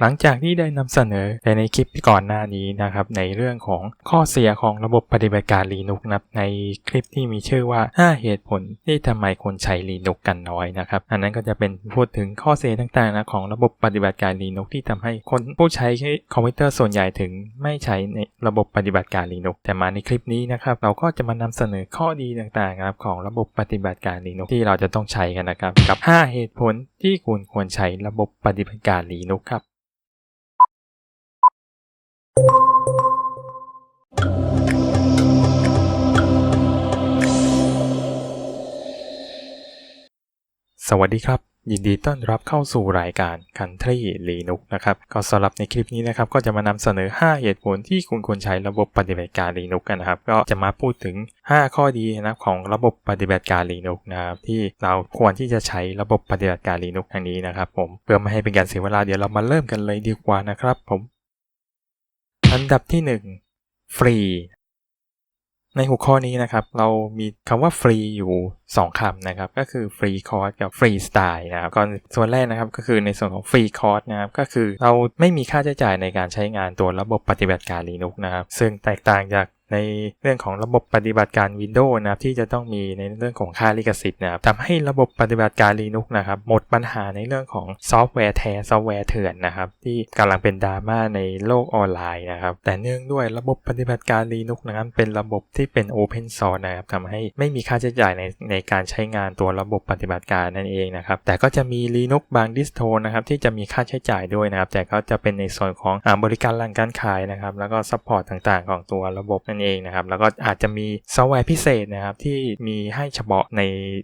หลังจากที่ได้นำเสนอในคลิปก่อนหน้านี้นะครับในเรื่องของข้อเสียของระบบปฏิบัติการ Linux นะครับในคลิปที่มีชื่อว่า 5 เหตุผลที่ทำไมคนใช้ Linux กันน้อยนะครับ อันนั้นก็จะเป็นพูดถึงข้อเสียต่างๆนะของระบบปฏิบัติการ Linux ที่ทำให้คนผู้ใช้คอมพิวเตอร์ส่วนใหญ่ถึงไม่ใช้ในระบบปฏิบัติการ Linux แต่มาในคลิปนี้นะครับเราก็จะมานำเสนอข้อดีต่างๆครับของระบบปฏิบัติการ Linux ที่เราจะต้องใช้กันนะครับกับ 5 เหตุผลที่คุณควรใช้ระบบปฏิบัติการ Linux ครับ สวัสดีครับยินดีต้อนรับเข้าสู่รายการ Country Linux นะครับก็สำหรับในคลิปนี้นะครับก็จะมานำเสนอ 5 เหตุผลที่คุณควรใช้ระบบปฏิบัติการ Linux กันนะครับ ก็จะมาพูดถึง 5 ข้อดีนะของระบบปฏิบัติการ Linux นะครับที่เราควรที่จะใช้ระบบปฏิบัติการ Linux ทางนี้นะครับผมเพื่อไม่ให้เป็นการเสียเวลาเดี๋ยวเรามาเริ่มกันเลยดีกว่านะครับผม อันดับที่ 1 ฟรี ในหัวข้อนี้นะครับ เรามีคำว่าฟรีอยู่ 2คำนะครับ ก็คือฟรีคอร์สกับฟรีสไตล์นะครับก่อนส่วนแรกนะครับก็คือในส่วนของฟรีคอร์สนะครับ ก็คือเราไม่มีค่าใช้จ่ายในการใช้งานตัวระบบปฏิบัติการ Linux นะครับ ซึ่งแตกต่างจาก ในเรื่องของระบบปฏิบัติการ Windows นะครับที่จะต้องมีในเรื่องของค่าลิขสิทธิ์นะครับทำให้ระบบปฏิบัติการ Linux นะครับหมดปัญหาในเรื่องของซอฟต์แวร์แท้ซอฟต์แวร์เถื่อนนะครับที่กำลังเป็นดราม่าในโลกออนไลน์นะครับแต่เนื่องด้วยระบบปฏิบัติการ Linux นะครับเป็นระบบที่เป็น Open Source นะครับทำให้ไม่มีค่าใช้จ่ายในในการใช้งานตัวระบบปฏิบัติการนั่นเองนะครับแต่ก็จะมี Linux บางดิสโทนะครับที่จะมีค่าใช้จ่ายด้วยนะครับแต่ก็จะเป็นในส่วนของอบริการหลังการขายนะครับแล้วก็ซัพพอร์ตต่างๆ ของตัวระบบนั่นเองนะครับ แล้วก็อาจจะมีซอฟต์แวร์พิเศษนะครับ ที่มีให้เฉพาะใน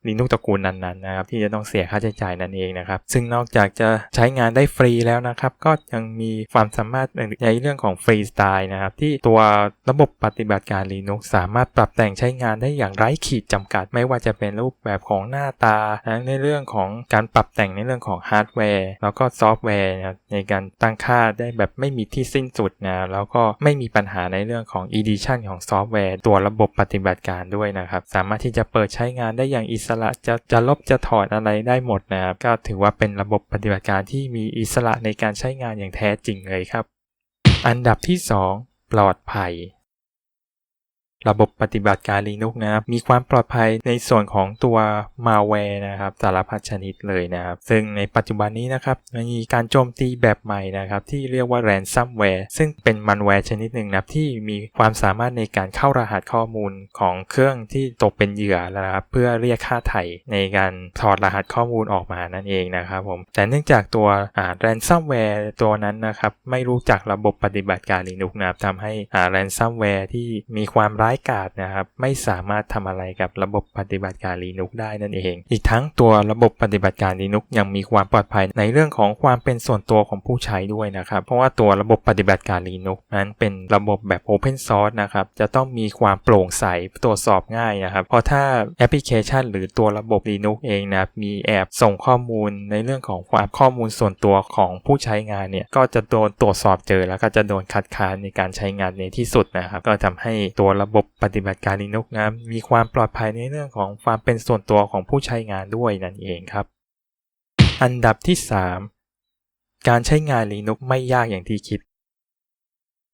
Linux ตระกูลนั้นๆนะครับ ที่จะต้องเสียค่าใช้จ่ายนั่นเองนะครับ ซึ่งนอกจากจะใช้งานได้ฟรีแล้วนะครับ ก็ยังมีความสามารถในเรื่องของฟรีสไตล์นะครับ ที่ตัวระบบปฏิบัติการ Linux สามารถปรับแต่งใช้งานได้อย่างไร้ขีดจำกัด ไม่ว่าจะเป็นรูปแบบของหน้าตาทั้งในเรื่องของการปรับแต่งในเรื่องของฮาร์ดแวร์แล้วก็ซอฟต์แวร์นะครับในการตั้งค่าได้แบบไม่มีที่สิ้นสุดนะแล้วก็ไม่มีปัญหาในเรื่องของ Edition ของซอฟต์แวร์ ตัวระบบปฏิบัติการด้วยนะครับ สามารถที่จะเปิดใช้งานได้อย่างอิสระจะจะลบจะถอดอะไรได้หมดนะครับก็ถือว่าเป็นระบบปฏิบัติการที่มีอิสระในการใช้งานอย่างแท้จริงเลยครับ อันดับที่ 2 ปลอดภัย ระบบปฏิบัติการ Linux นะครับ มีความปลอดภัยในส่วนของตัว malware นะครับ สารพัดชนิดเลยนะครับ ซึ่งในปัจจุบันนี้นะครับ มีการโจมตีแบบใหม่นะครับ ที่เรียกว่า ransomware ซึ่งเป็นมันแวร์ชนิดหนึ่งนะครับ ที่มีความสามารถในการเข้ารหัสข้อมูลของเครื่องที่ตกเป็นเหยื่อนะครับ เพื่อเรียกค่าไถ่ในการถอดรหัสข้อมูลออกมานั่นเองนะครับผม แต่เนื่องจากตัวอ่า ransomware ตัวนั้นนะครับ ไม่รู้จักระบบปฏิบัติการ Linux นะครับทำให้อ่า ransomware ที่มีความร้ายกาจนะครับไม่สามารถทำอะไรกับระบบปฏิบัติการ Linux ได้นั่นเอง อีกทั้งตัวระบบปฏิบัติการ Linux ยังมีความปลอดภัยในเรื่องของความเป็นส่วนตัวของผู้ใช้ด้วยนะครับ เพราะว่าตัวระบบปฏิบัติการ Linux นั้นเป็นระบบแบบ Open Source นะครับจะต้องมีความโปร่งใสตรวจสอบง่ายนะครับ เพราะถ้าแอปพลิเคชัน หรือตัวระบบ Linux เองนะครับมีแอบส่งข้อมูลในเรื่องของความข้อมูลส่วนตัวของผู้ใช้งานเนี่ยก็จะโดนตรวจสอบเจอแล้วก็จะโดนคัดค้านในการใช้งานในที่สุดนะครับ ก็ทำให้ตัวระบบปฏิบัติการ Linux นะมีความปลอดภัยในเรื่องของความเป็นส่วนตัวของผู้ใช้งานด้วยนั่นเองครับ อันดับที่ 3 การใช้งาน Linux ไม่ยากอย่างที่คิด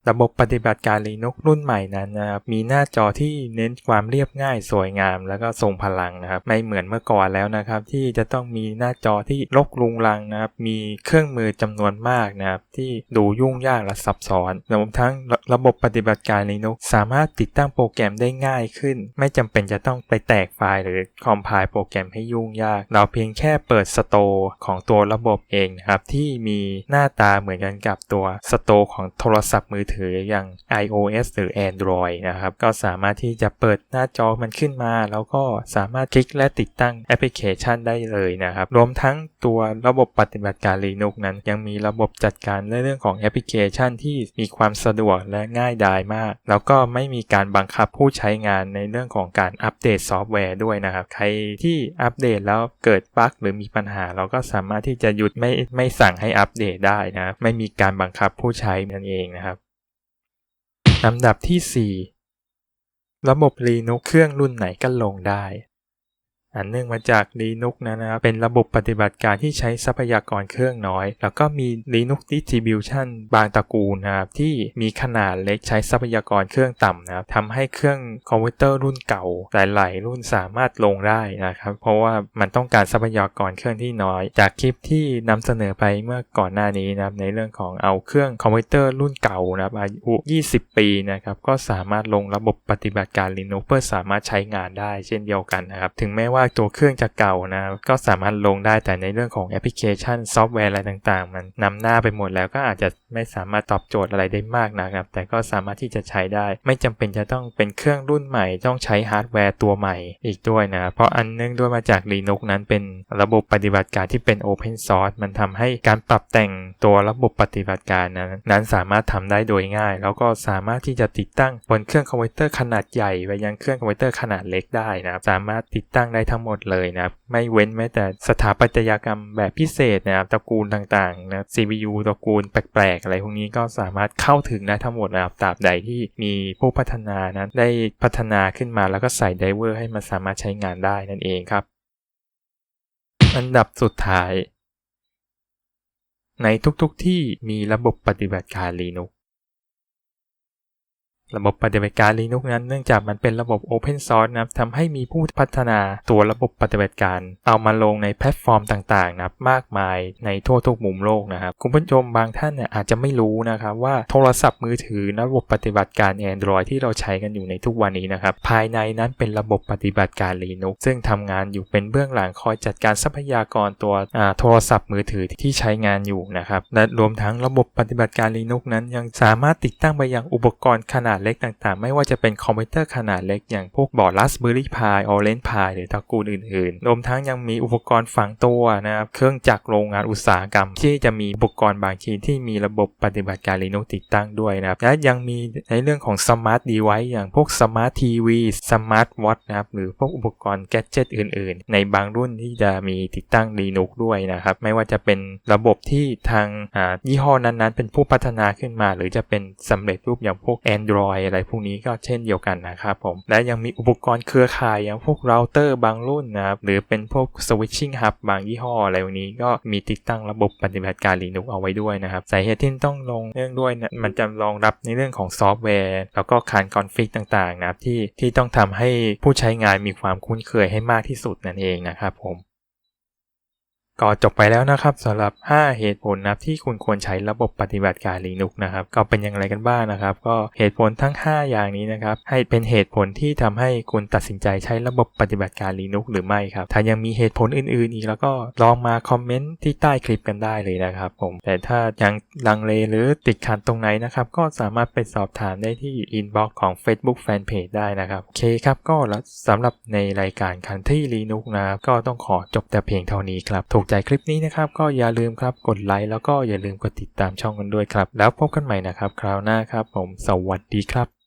ระบบปฏิบัติการ Linux รุ่นใหม่นั้นนะครับมีหน้าจอที่เน้นความเรียบง่ายสวยงาม แล้วก็ทรงพลังนะครับไม่เหมือนเมื่อก่อนแล้วนะครับที่จะต้องมีหน้าจอที่รกรุงรังนะครับมีเครื่องมือจำนวนมากนะครับที่ดูยุ่งยากและซับซ้อนรวมทั้งระบบปฏิบัติการ Linux สามารถติดตั้งโปรแกรมได้ง่ายขึ้น ไม่จำเป็นจะต้องไปแตกไฟล์หรือคอมไพล์โปรแกรมให้ยุ่งยาก เราเพียงแค่เปิดสโตร์ของตัวระบบเองนะครับที่มีหน้าตาเหมือนกันกับตัวสโตร์ของโทรศัพท์มือถืออย่าง iOS หรือ Android นะครับ ก็สามารถที่จะเปิดหน้าจอมันขึ้นมา แล้วก็สามารถคลิกและติดตั้งแอปพลิเคชันได้เลยนะครับ รวมทั้งตัวระบบปฏิบัติการ Linux นั้น ยังมีระบบจัดการในเรื่องของแอปพลิเคชันที่มีความสะดวกและง่ายดายมาก แล้วก็ไม่มีการบังคับผู้ใช้งานในเรื่องของการอัปเดตซอฟต์แวร์ด้วยนะครับ ใครที่อัปเดตแล้วเกิดบั๊กหรือมีปัญหา เราก็สามารถที่จะหยุดไม่ไม่สั่งให้อัปเดตได้นะ ไม่มีการบังคับผู้ใช้นั่นเองนะครับ ลำดับที่ 4 ระบบลีนุกเครื่องรุ่นไหนก็ลงได้ อันเนื่องมาจาก Linux นะครับ เป็นระบบปฏิบัติการที่ใช้ทรัพยากรเครื่องน้อย แล้วก็มี Linux Distribution บางตระกูลนะครับ ที่มีขนาดเล็กใช้ทรัพยากรเครื่องต่ำนะครับทำให้เครื่องคอมพิวเตอร์รุ่นเก่า หลายๆ รุ่นสามารถลงได้นะครับ เพราะว่ามันต้องการทรัพยากรเครื่องที่น้อย จากคลิปที่นำเสนอไปเมื่อก่อนหน้านี้นะครับ ในเรื่องของเอาเครื่องคอมพิวเตอร์รุ่นเก่านะครับอายุ 20 ปีนะครับ ก็สามารถลงระบบปฏิบัติการ Linux เพื่อสามารถใช้งานได้เช่นเดียวกันนะครับ ถึงแม้ว่าตัวเครื่องจะเก่านะก็สามารถลงได้แต่ในเรื่องของแอปพลิเคชันซอฟต์แวร์อะไรต่างๆ มันนำหน้าไปหมดแล้วก็อาจจะไม่สามารถตอบโจทย์อะไรได้มากนะครับ แต่ก็สามารถที่จะใช้ได้ ไม่จำเป็นจะต้องเป็นเครื่องรุ่นใหม่ต้องใช้ฮาร์ดแวร์ตัวใหม่อีกด้วยนะเพราะอันเนื่องด้วยมาจาก Linux นั้นเป็นระบบปฏิบัติการที่เป็น Open Source มันทำให้การปรับแต่งตัวระบบปฏิบัติการนั้นนั้นสามารถทำได้โดยง่าย แล้วก็สามารถที่จะติดตั้งบนเครื่องคอมพิวเตอร์ขนาดใหญ่ไปยังเครื่องคอมพิวเตอร์ขนาดเล็กได้นะสามารถติดตั้งได้ทั้งหมดเลยนะครับไม่เว้นแม้แต่สถาปัตยกรรมแบบพิเศษนะครับตระกูลต่างๆนะ CPU ตระกูลแปลกๆ อะไรพวกนี้ก็สามารถเข้าถึงได้ทั้งหมดนะครับตราบใดที่มีผู้พัฒนานั้นได้พัฒนาขึ้นมาแล้วก็ใส่ไดเวอร์ให้มันสามารถใช้งานได้นั่นเองครับ อันดับสุดท้าย ในทุกๆทที่มีระบบปฏิบัติการ Linux ระบบปฏิบัติการ Linux นั้นเนื่องจากมันเป็นระบบ Open Source นะครับทำให้มีผู้พัฒนาตัวระบบปฏิบัติการ เอามาลงในแพลตฟอร์มต่างๆนะครับมากมายในทั่วทุกมุมโลกนะครับ คุณผู้ชมบางท่านเนี่ยอาจจะไม่รู้นะครับว่าโทรศัพท์มือถือระบบปฏิบัติการ Android ที่เราใช้กันอยู่ในทุกวันนี้นะครับ ภายในนั้นเป็นระบบปฏิบัติการ Linux ซึ่งทำงานอยู่เป็นเบื้องหลังคอยจัดการทรัพยากรตัวโทรศัพท์มือถือที่ใช้งานอยู่นะครับและรวมทั้งระบบปฏิบัติการ Linux นั้นยังสามารถติดตั้งไปยังอุปกรณ์ขนาดเล็กต่างๆ ไม่ว่าจะเป็นคอมพิวเตอร์ขนาดเล็กอย่างพวกบอร์ด Raspberry Pi Orange Pi หรือตระกูลอื่นๆ รวมทั้งยังมีอุปกรณ์ฝังตัวนะครับ เครื่องจักรโรงงานอุตสาหกรรม ที่จะมีอุปกรณ์บางชิ้นที่มีระบบปฏิบัติการ Linux ติดตั้งด้วยนะครับ และยังมีในเรื่องของ Smart Device อย่างพวก Smart TV Smart Watch นะครับ หรือพวกอุปกรณ์แกจิตอื่น ๆ ในบางรุ่นที่จะมีติดตั้ง Linux ด้วยนะครับ ไม่ว่าจะเป็นระบบที่ทางยี่ห้อนั้นๆ เป็นผู้พัฒนาขึ้นมา หรือจะเป็นสำเร็จรูปอย่างพวก Android อะไรพวกนี้ก็เช่นเดียวกันนะครับผม และยังมีอุปกรณ์เครือข่ายอย่างพวกเราเตอร์บางรุ่นนะครับ หรือเป็นพวก Switching Hub บางยี่ห้ออะไรพวกนี้ก็มีติดตั้งระบบปฏิบัติการ Linux เอาไว้ด้วยนะครับ สาเหตุที่ต้องลงเรื่องด้วยนะมันจะรองรับในเรื่องของซอฟต์แวร์ แล้วก็คานคอนฟิกต่างๆนะครับที่ที่ต้องทำให้ผู้ใช้งานมีความคุ้นเคยให้มากที่สุดนั่นเองนะครับผม ก็จบไปแล้วนะครับสำหรับ 5 เหตุผลนะที่คุณควรใช้ระบบปฏิบัติการ Linux นะครับก็เป็นอย่างไรกันบ้างนะครับ ก็เหตุผลทั้ง 5 อย่างนี้นะครับให้เป็นเหตุผลที่ทำให้คุณตัดสินใจใช้ระบบปฏิบัติการ Linux หรือไม่ครับ ถ้ายังมีเหตุผลอื่นๆ อีกแล้วก็ลองมาคอมเมนต์ที่ใต้คลิปกันได้เลยนะครับผมแต่ถ้ายังลังเลหรือติดขัดตรงไหนนะครับก็สามารถไปสอบถามได้ที่อินบ็อกซ์ของ Facebook Fanpage ได้นะครับโอเคครับก็แล้วสำหรับในรายการ Country Linux นะก็ต้องขอจบแต่เพียงเท่านี้ครับถูกใจคลิปนี้นะครับ ก็อย่าลืมครับกดไลค์แล้วก็อย่าลืมกดติดตามช่องกันด้วยครับ แล้วพบกันใหม่นะครับ คราวหน้าครับ ผมสวัสดีครับ